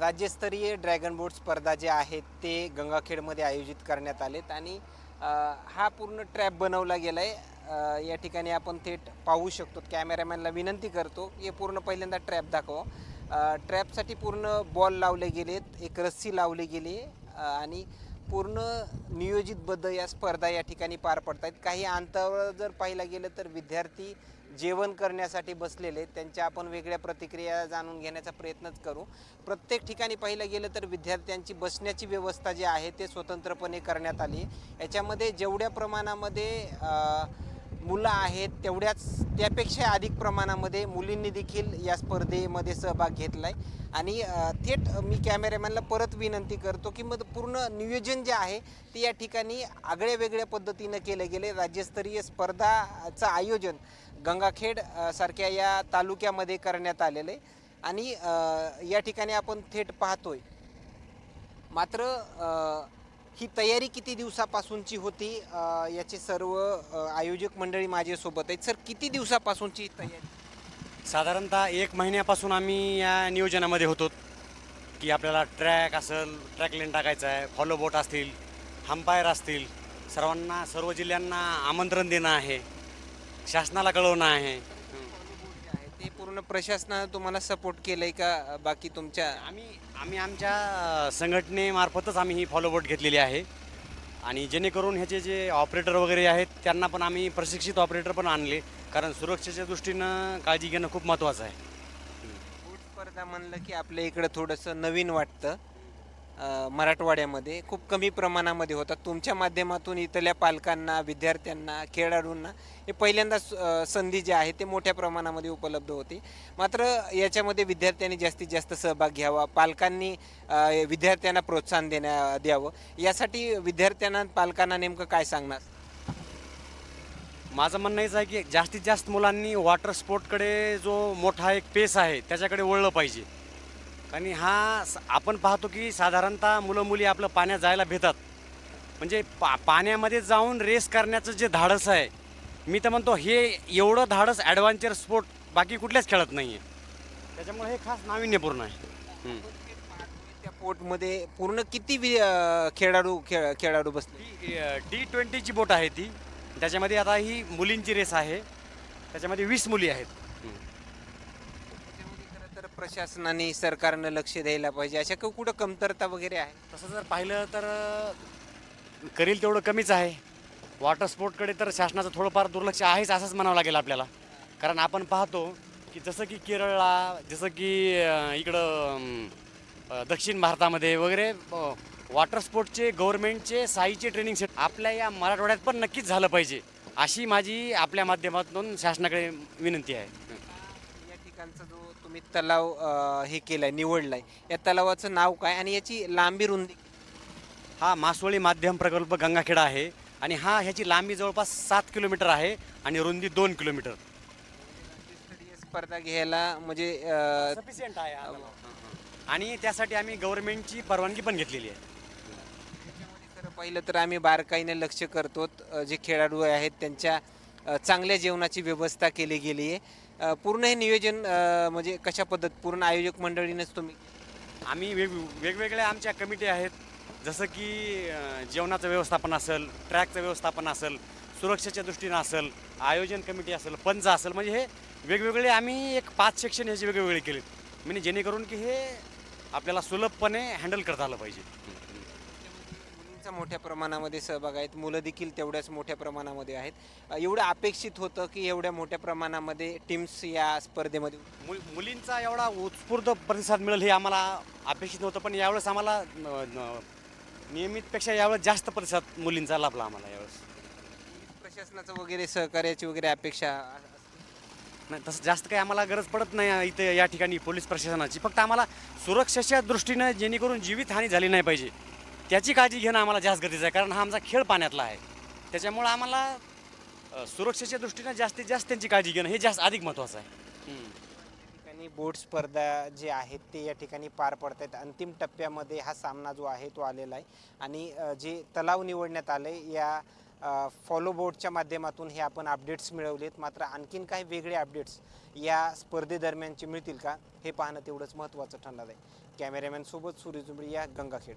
राज्यस्तरीय ड्रॅगन बोट स्पर्धा जे आहेत ते गंगाखेडमध्ये आयोजित करण्यात आलेत आणि हा पूर्ण ट्रॅप बनवला गेला आहे या ठिकाणी आपण थेट पाहू शकतो कॅमेरामॅनला विनंती करतो हे पूर्ण पहिल्यांदा ट्रॅप दाखवा. ट्रॅपसाठी पूर्ण बॉल लावले गेलेत एक रस्सी लावली गेली आहे आणि पूर्ण नियोजितबद्ध या स्पर्धा या ठिकाणी पार पडत आहेत काही अंतरावर जर पाहिलं गेलं तर विद्यार्थी जेवण करण्यासाठी बसलेले त्यांच्या आपण वेगळ्या प्रतिक्रिया जाणून घेण्याचा प्रयत्नच करू. प्रत्येक ठिकाणी पाहिलं गेलं तर विद्यार्थ्यांची बसण्याची व्यवस्था जी आहे ते स्वतंत्रपणे करण्यात आली. याच्यामध्ये जेवढ्या प्रमाणामध्ये मुलं आहेत तेवढ्याच त्यापेक्षा अधिक प्रमाणामध्ये मुलींनी देखील या स्पर्धेमध्ये सहभाग घेतला आहे आणि थेट मी कॅमेरामॅनला परत विनंती करतो की मग पूर्ण नियोजन जे आहे ते या ठिकाणी आगळ्या वेगळ्या पद्धतीनं केलं गेले राज्यस्तरीय स्पर्धाचं आयोजन गंगाखेड सारख्या या तालुक्यामध्ये करण्यात आलेलं आहे. आणि या ठिकाणी आपण थेट पाहतोय. मात्र ही तयारी किती दिवसापासूनची होती? अ, याचे सर्व अ, आयोजक मंडळी माझ्यासोबत आहेत. सर किती दिवसापासूनची तयारी? साधारणतः एक महिन्यापासून आम्ही या नियोजनामध्ये होतो की आपल्याला ट्रॅक असेल ट्रॅक लेन टाकायचं आहे फॉलो बोट असतील हंपायर असतील सर्वांना सर्व जिल्ह्यांना आमंत्रण देणं आहे शासनाला कळवणं आहे. पूर्ण प्रशासनानं तुम्हाला सपोर्ट केलंय का? बाकी तुमच्या आम्ही आम्ही आमच्या संघटनेमार्फतच आम्ही ही फॉलो बोट घेतलेली आहे. आणि जेणेकरून ह्याचे जे ऑपरेटर वगैरे आहेत त्यांना पण आम्ही प्रशिक्षित ऑपरेटर पण आणले. कारण सुरक्षेच्या दृष्टीनं काळजी घेणं खूप महत्त्वाचं आहे. बोट स्पर्धा म्हणलं की आपल्या इकडं थोडंसं नवीन वाटतं. मराठवाड्यामध्ये खूप कमी प्रमाणामध्ये होतात. तुमच्या माध्यमातून इथल्या पालकांना विद्यार्थ्यांना खेळाडूंना हे पहिल्यांदा स- संधी जी आहे ते मोठ्या प्रमाणामध्ये उपलब्ध होते. मात्र याच्यामध्ये विद्यार्थ्यांनी जास्तीत जास्त सहभाग घ्यावा पालकांनी विद्यार्थ्यांना प्रोत्साहन देण्या द्यावं. यासाठी विद्यार्थ्यांना पालकांना नेमकं काय सांगणार? माझं म्हणणं हेच आहे की जास्तीत जास्त मुलांनी वॉटर स्पोर्टकडे जो मोठा एक पेस आहे त्याच्याकडे वळलं पाहिजे. आणि हा स- आपण पाहतो की साधारणतः मुलं मुली आपलं पाण्यात जायला भेतात म्हणजे पा पाण्यामध्ये जाऊन रेस करण्याचं जे धाडस आहे मी तर म्हणतो हे एवढं धाडस ॲडव्हेंचर स्पोर्ट बाकी कुठल्याच खेळत नाही आहे त्याच्यामुळे हे खास नाविन्यपूर्ण आहे. हम्म. त्या पोटमध्ये पूर्ण किती वि- अ, खेळाडू खेळ खेळाडू बसले? टी ट्वेंटीची बोट आहे ती. त्याच्यामध्ये आता ही मुलींची रेस आहे. त्याच्यामध्ये वीस मुली आहेत. प्रशासनाने सरकारनं लक्ष द्यायला पाहिजे. अशा क- कुठं कमतरता वगैरे आहे? तसं जर पाहिलं तर करील तेवढं कमीच आहे. वॉटर स्पोर्टकडे तर शासनाचं थोडंफार दुर्लक्ष आहेच असंच म्हणावं लागेल आपल्याला. कारण आपण पाहतो की जसं की केरळला जसं की इकडं दक्षिण भारतामध्ये वगैरे वॉटर स्पोर्टचे गव्हर्नमेंटचे साईचे ट्रेनिंग सेट आपल्या या मराठवाड्यात पण नक्कीच झालं पाहिजे अशी माझी आपल्या माध्यमातून शासनाकडे विनंती आहे. ठिकाणचा जो तुम्ही तलाव अ, हे केलाय निवडलाय या तलावाचं नाव काय आणि याची लांबी रुंदी? हा मासोळी माध्यम प्रकल्प गंगाखेडा आहे आणि हा ह्याची लांबी जवळपास सात किलोमीटर आहे आणि रुंदी दोन किलोमीटर. स्पर्धा घ्यायला म्हणजे अ, सफिशियंट आहे. आणि त्यासाठी आम्ही गव्हर्नमेंटची परवानगी पण घेतलेली आहे. त्याच्यामध्ये खरं पाहिलं तर आम्ही बारकाईने लक्ष करतो अ, जे खेळाडू आहेत त्यांच्या चांगल्या जेवणाची व्यवस्था केली गेली आहे. पूर्ण हे नियोजन म्हणजे कशा पद्धत पूर्ण आयोजक मंडळीनेच तुम्ही? आम्ही वेग वेगवेगळ्या आमच्या कमिटी आहेत. जसं की जेवणाचं व्यवस्थापन असेल ट्रॅकचं व्यवस्थापन असेल सुरक्षेच्या दृष्टीनं असेल आयोजन कमिटी असेल पंच असेल म्हणजे हे वेगवेगळे आम्ही एक पाच सेक्शन ह्याचे वेगवेगळे केलेत. म्हणजे जेणेकरून की हे आपल्याला सुलभपणे हँडल करता आलं पाहिजे. मुलींचा मोठ्या प्रमाणामध्ये सहभाग आहेत. मुलं देखील तेवढ्याच मोठ्या प्रमाणामध्ये आहेत. एवढं अपेक्षित होतं की एवढ्या मोठ्या प्रमाणामध्ये टीम्स या स्पर्धेमध्ये मुल मुलींचा एवढा उत्स्फूर्त प्रतिसाद मिळेल हे आम्हाला अपेक्षित नव्हतं. पण यावेळेस आम्हाला नियमितपेक्षा यावेळेस जास्त प्रतिसाद मुलींचा लाभला आम्हाला यावेळेस. प्रशासनाचं वगैरे सहकार्याची वगैरे अपेक्षा. नाही तसं जास्त काही आम्हाला गरज पडत नाही इथे या ठिकाणी पोलीस प्रशासनाची. फक्त आम्हाला सुरक्षेच्या दृष्टीनं जेणेकरून जीवितहानी झाली नाही पाहिजे. त्याची काळजी घेणं आम्हाला जास्त गरजेचं आहे कारण हा आमचा खेळ पाण्यातला आहे. त्याच्यामुळं आम्हाला अ, सुरक्षेच्या दृष्टीनं जास्तीत जास्त त्यांची काळजी घेणं हे जास्त अधिक महत्त्वाचं आहे. ठिकाणी बोट स्पर्धा जे आहेत ते या ठिकाणी पार पडत आहेत. अंतिम टप्प्यामध्ये हा सामना जो आहे तो आलेला आहे. आणि अ, जे तलाव निवडण्यात आले या फॉलो बोटच्या माध्यमातून हे आपण अपडेट्स मिळवलेत. मात्र आणखीन काही वेगळे अपडेट्स या स्पर्धेदरम्यानचे मिळतील का हे पाहणं तेवढंच महत्त्वाचं ठरणार आहे. कॅमेरामॅनसोबत सूर्य जुंबडी या गंगाखेड.